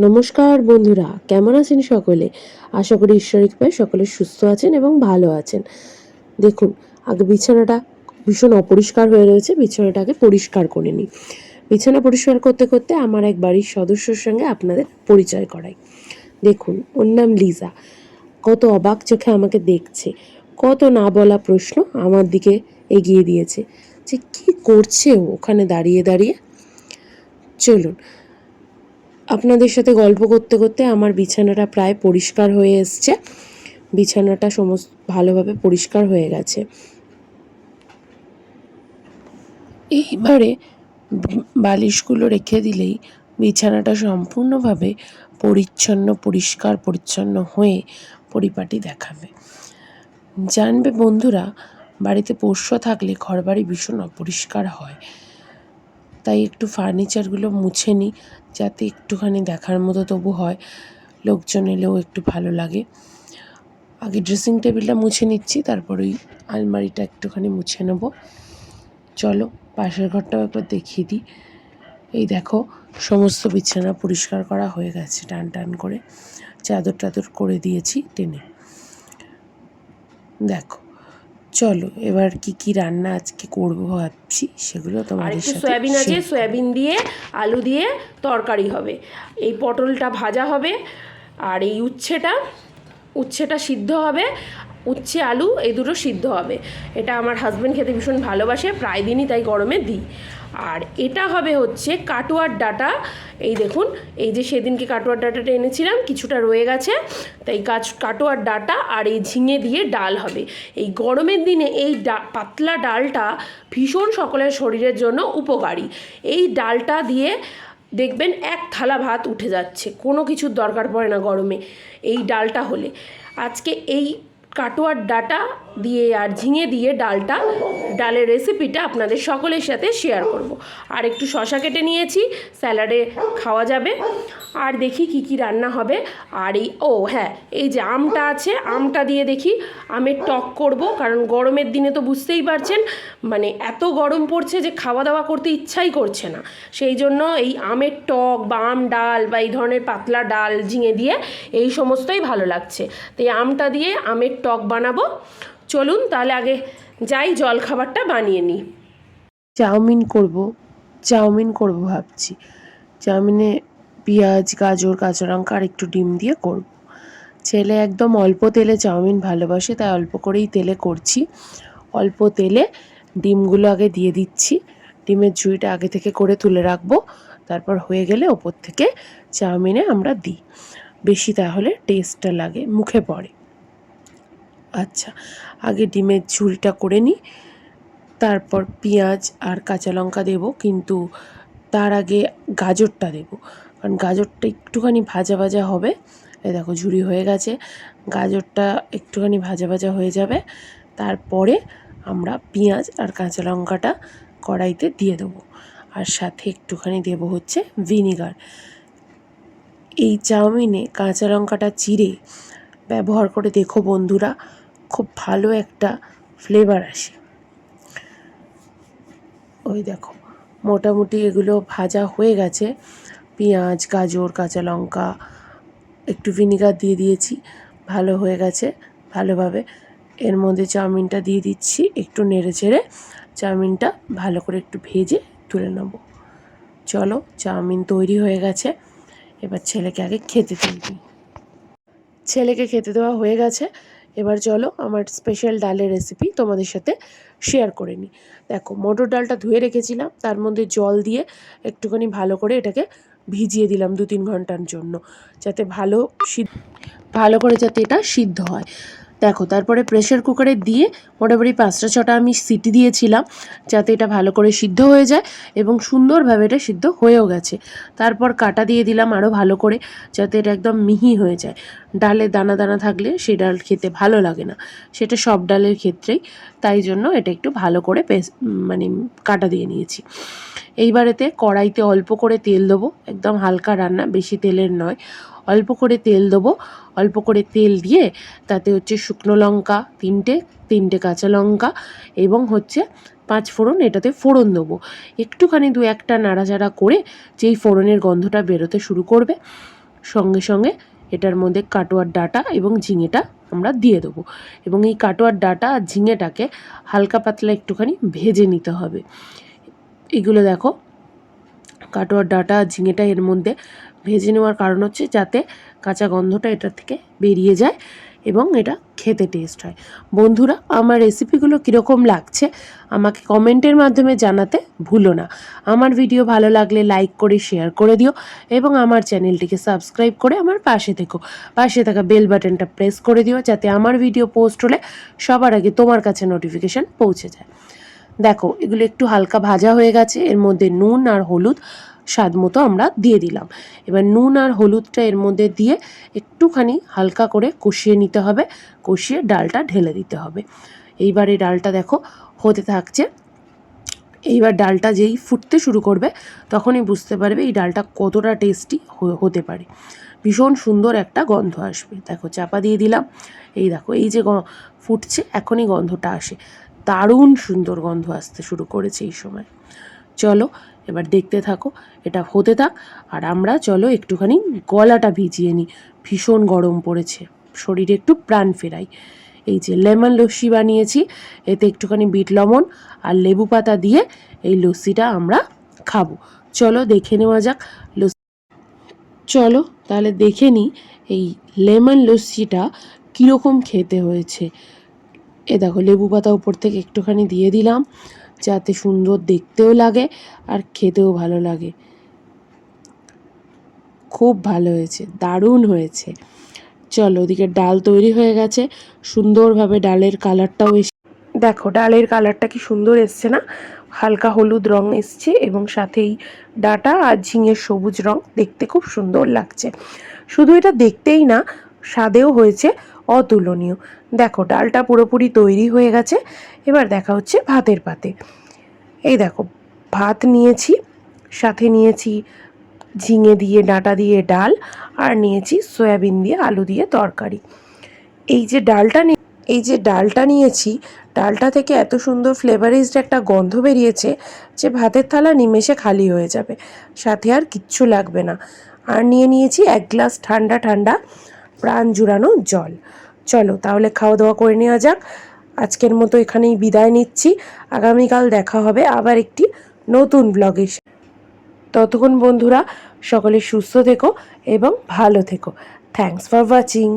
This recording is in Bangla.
নমস্কার বন্ধুরা, কেমন আছেন সকলে? আশা করি ঈশ্বরিক পায়ে সকলে সুস্থ আছেন এবং ভালো আছেন। দেখুন, আগে বিছানাটা ভীষণ অপরিষ্কার হয়ে রয়েছে, বিছানাটাকে পরিষ্কার করে নিই। বিছানা পরিষ্কার করতে করতে আমার এক বাড়ির সদস্যর সঙ্গে আপনাদের পরিচয় করাই। দেখুন, ওর নাম লিজা। কত অবাক চোখে আমাকে দেখছে। কত না বলা প্রশ্ন আমার দিকে এগিয়ে দিয়েছে। যে কি করছে ওখানে দাঁড়িয়ে দাঁড়িয়ে? চলুন আপনাদের সাথে গল্প করতে করতে আমার বিছানাটা প্রায় পরিষ্কার হয়ে এসছে। বিছানাটা সমস্ত ভালোভাবে পরিষ্কার হয়ে গেছে। এইবারে বালিশগুলো রেখে দিলেই বিছানাটা সম্পূর্ণভাবে পরিচ্ছন্ন, পরিষ্কার, পরিচ্ছন্ন হয়ে পরিপাটি দেখাবে। জানবে বন্ধুরা, বাড়িতে পোষ্য থাকলে ঘরবাড়ি ভীষণ অপরিষ্কার হয়। তাই একটু ফার্নিচারগুলো মুছে নিই, যাতে একটুখানি দেখার মতো তবু হয়, লোকজন এলেও একটু ভালো লাগে। আগে ড্রেসিং টেবিলটা মুছে নিচ্ছি, তারপর ওই আলমারিটা একটুখানি মুছে নেব। চলো, পাশের ঘরটাও একবার দেখিয়ে দিই। এই দেখো, সমস্ত বিছানা পরিষ্কার করা হয়ে গেছে, টান টান করে। চাদর টাদর করে দিয়েছি টেনে। দেখো চলো এবার কি কি রান্না আজকে করব ভাবছি সেগুলো তোমাদের একটু সাথে সয়াবিন আছে সয়াবিন দিয়ে আলু দিয়ে তরকারি হবে। এই পটলটা ভাজা হবে আর এই উচ্ছেটা উচ্ছেটা সিদ্ধ হবে উচ্ছে, আলু, এই দুটো সিদ্ধ হবে। এটা আমার হাজব্যান্ড খেতে ভীষণ ভালোবাসে, প্রায় দিনই তাই গরমে দিই। আর এটা হবে হচ্ছে কাটোয়ার ডাটা। এই দেখুন, এই যে সেদিনকে কাটোয়ার ডাটাটা এনেছিলাম, কিছুটা রয়ে গেছে। তাই কাজ, কাটোয়ার ডাটা আর এই ঝিঙে দিয়ে ডাল হবে। এই গরমের দিনে এই ডা, পাতলা ডালটা ভীষণ সকলের শরীরের জন্য উপকারী। এই ডালটা দিয়ে দেখবেন এক থালা ভাত উঠে যাচ্ছে, কোনো কিছুর দরকার পড়ে না গরমে। এই ডালটা হলে। আজকে এই কাটোয়ার ডাটা দিয়ে আর ঝিঙে দিয়ে ডালটা, ডালের রেসিপিটা আপনাদের সকলের সাথে শেয়ার করব। আর একটু শশা কেটে নিয়েছি স্যালাডে খাওয়া যাবে। আর দেখি কি কি রান্না হবে। আর এই, ও হ্যাঁ এই যে আমটা আছে, আমটা দিয়ে দেখি, আমের টক করব, কারণ গরমের দিনে তো বুঝতেই পারছেন মানে এত গরম পড়ছে যে খাওয়া দাওয়া করতে ইচ্ছাই করছে না। সেই জন্য এই আমের টক বা আম ডাল বা এই ধরনের পাতলা ডাল, ঝিঙে দিয়ে এই সমস্তই ভালো লাগছে। তো এই আমটা দিয়ে আমের টক বানাবো। চলুন তাহলে আগে যাই জল খাবারটা বানিয়ে নিই। চাউমিন করব চাউমিন করব ভাবছি। চাউমিনে পেঁয়াজ, গাজর, কাঁচা লঙ্কা আর একটু ডিম দিয়ে করব। ছেলে একদম অল্প তেলে চাউমিন ভালোবাসে, তাই অল্প করেই তেলে করছি। অল্প তেলে ডিমগুলো আগে দিয়ে দিচ্ছি। ডিমের ঝুড়িটা আগে থেকে করে তুলে রাখব। তারপর হয়ে গেলে ওপর থেকে চাউমিনে আমরা দিই। বেশি তাহলে টেস্টটা লাগে, মুখে পড়ে। আচ্ছা আগে ডিমের ঝুড়িটা করে নিই, তারপর পেঁয়াজ আর কাঁচা লঙ্কা দেবো, কিন্তু তার আগে গাজরটা দেবো। কারণ গাজরটা একটুখানি ভাজা ভাজা হবে। এই দেখো ঝুড়ি হয়ে গেছে। গাজরটা একটুখানি ভাজা ভাজা হয়ে যাবে। তারপরে আমরা পেঁয়াজ আর কাঁচা লঙ্কাটা কড়াইতে দিয়ে দেবো। আর সাথে একটুখানি দেবো হচ্ছে ভিনিগার। এই চাউমিনে কাঁচা লঙ্কাটা চিড়ে ব্যবহার করে দেখো বন্ধুরা খুব ভালো একটা ফ্লেভার আসে। ওই দেখো, মোটামুটি এগুলো ভাজা হয়ে গেছে। পেঁয়াজ, গাজর, কাঁচা লঙ্কা, একটু ভিনিগার দিয়ে দিয়েছি, ভালো হয়ে গেছে ভালোভাবে। এর মধ্যে চাউমিনটা দিয়ে দিচ্ছি, একটু নেড়ে চেড়ে চাউমিনটা ভালো করে একটু ভেজে তুলে নেব। চলো, চাউমিন তৈরি হয়ে গেছে, এবার ছেলেকে আগে খেতে দিই। ছেলেকে খেতে দেওয়া হয়ে গেছে এবার চলো আমার স্পেশাল ডালের রেসিপি তোমাদের সাথে শেয়ার করে নিই। দেখো, মটর ডালটা ধুয়ে রেখেছিলাম, তার মধ্যে জল দিয়ে একটুখানি ভালো করে এটাকে ভিজিয়ে দিলাম দু তিন ঘণ্টার জন্য, যাতে ভালো সিদ্ধ ভালো করে যাতে এটা সিদ্ধ হয়। দেখো, তারপরে প্রেশার কুকারে দিয়ে মোটামুটি পাঁচটা ছটা আমি সিটি দিয়েছিলাম যাতে এটা ভালো করে সিদ্ধ হয়ে যায় এবং সুন্দরভাবে এটা সিদ্ধ হয়েও গেছে। তারপর কাটা দিয়ে দিলাম আরও ভালো করে যাতে এটা একদম মিহি হয়ে যায়। ডালে দানা দানা থাকলে সেই ডাল খেতে ভালো লাগে না। সেটা সব ডালের ক্ষেত্রেই। তাই জন্য এটা একটু ভালো করে মানে কাটা দিয়ে নিয়েছি। এইবারেতে কড়াইতে অল্প করে তেল দেবো। একদম হালকা রান্না, বেশি তেলের নয়। অল্প করে তেল দেবো। অল্প করে তেল দিয়ে তাতে হচ্ছে শুকনো লঙ্কা তিনটে তিনটে কাঁচা লঙ্কা এবং হচ্ছে পাঁচ ফোড়ন, এটাতে ফোড়ন দেবো। একটুখানি দু একটা নাড়াচাড়া করে যেই ফোড়নের গন্ধটা বেরোতে শুরু করবে, সঙ্গে সঙ্গে এটার মধ্যে কাটোয়ার ডাটা এবং ঝিঙেটা আমরা দিয়ে দেবো। এবং এই কাটোয়ার ডাটা আর ঝিঙেটাকে হালকা পাতলা একটুখানি ভেজে নিতে হবে। এগুলো দেখো কাটোয়ার ডাটা, ঝিঙেটা এর মধ্যে ভেজে নেওয়ার কারণ হচ্ছে যাতে কাঁচা গন্ধটা এটার থেকে বেরিয়ে যায় এবং এটা খেতে টেস্ট হয়। বন্ধুরা, আমার রেসিপিগুলো কীরকম লাগছে আমাকে কমেন্টের মাধ্যমে জানাতে ভুলো না। আমার ভিডিও ভালো লাগলে লাইক করে শেয়ার করে দিও এবং আমার চ্যানেলটিকে সাবস্ক্রাইব করে আমার পাশে থেকো। পাশে থাকা বেল বাটনটা প্রেস করে দিও যাতে আমার ভিডিও পোস্ট হলে সবার আগে তোমার কাছে নোটিফিকেশান পৌঁছে যায়। দেখো, এগুলো একটু হালকা ভাজা হয়ে গেছে, এর মধ্যে নুন আর হলুদ স্বাদ মতো আমরা দিয়ে দিলাম। এবার নুন আর হলুদটা এর মধ্যে দিয়ে একটুখানি হালকা করে কষিয়ে নিতে হবে, কষিয়ে ডালটা ঢেলে দিতে হবে। এইবার এই ডালটা দেখো হতে থাকছে। এইবার ডালটা যেই ফুটতে শুরু করবে, তখনই বুঝতে পারবে এই ডালটা কতটা টেস্টি হতে পারে। ভীষণ সুন্দর একটা গন্ধ আসবে। দেখো, চাপা দিয়ে দিলাম। এই দেখো, এই যে ফুটছে, এখনই গন্ধটা আসে। দারুণ সুন্দর গন্ধ আসতে শুরু করেছে এই সময়। চলো, এবার দেখতে থাকো, এটা হতে থাক, আর আমরা চলো একটুখানি গলাটা ভিজিয়ে নিই। ভীষণ গরম পড়েছে, শরীরে একটু প্রাণ ফেরাই। এই যে লেমন লস্যি বানিয়েছি, এতে একটুখানি বিট লবণ আর লেবু পাতা দিয়ে এই লস্যিটা আমরা খাব। চলো, দেখে নেওয়া যাক লস্যি। চলো, তাহলে দেখে নিই এই লেমন লস্যিটা কীরকম খেতে হয়েছে। এ দেখো, লেবু পাতা উপর থেকে একটুখানি দিয়ে দিলাম, যাতে সুন্দর দেখতেও লাগে আর খেতেও ভালো লাগে। খুব ভালো হয়েছে, দারুণ হয়েছে। চলো, ওদিকে ডাল তৈরি হয়ে গেছে, সুন্দরভাবে ডালের কালারটাও এসে দেখো, ডালের কালারটা কি সুন্দর এসছে না? হালকা হলুদ রং এসছে এবং সাথেই ডাটা আর ঝিঙের সবুজ রং, দেখতে খুব সুন্দর লাগছে। শুধু এটা দেখতেই না, স্বাদেও হয়েছে অতুলনীয়। দেখো, ডালটা পুরোপুরি তৈরি হয়ে গেছে। এবার দেখা হচ্ছে ভাতের পাতে। এই দেখো, ভাত নিয়েছি, সাথে নিয়েছি ঝিঙে দিয়ে, ডাঁটা দিয়ে ডাল, আর নিয়েছি সয়াবিন দিয়ে আলু দিয়ে তরকারি। এই যে ডালটা এই যে ডালটা নিয়েছি, ডালটা থেকে এত সুন্দর ফ্লেভারিজড একটা গন্ধ বেরিয়েছে যে ভাতের থালা নিমেষে খালি হয়ে যাবে। সাথে আর কিচ্ছু লাগবে না। আর নিয়ে নিয়েছি এক গ্লাস ঠান্ডা ঠান্ডা প্রাণ জুড়ানো জল। চলো তাহলে খাওয়া দাওয়া করে নেওয়া যাক। আজকের মতো এখানেই বিদায় নিচ্ছি। আগামীকাল দেখা হবে আবার একটি নতুন ব্লগে ততক্ষণ বন্ধুরা, সকলে সুস্থ থেকো এবং ভালো থেকো। Thanks for watching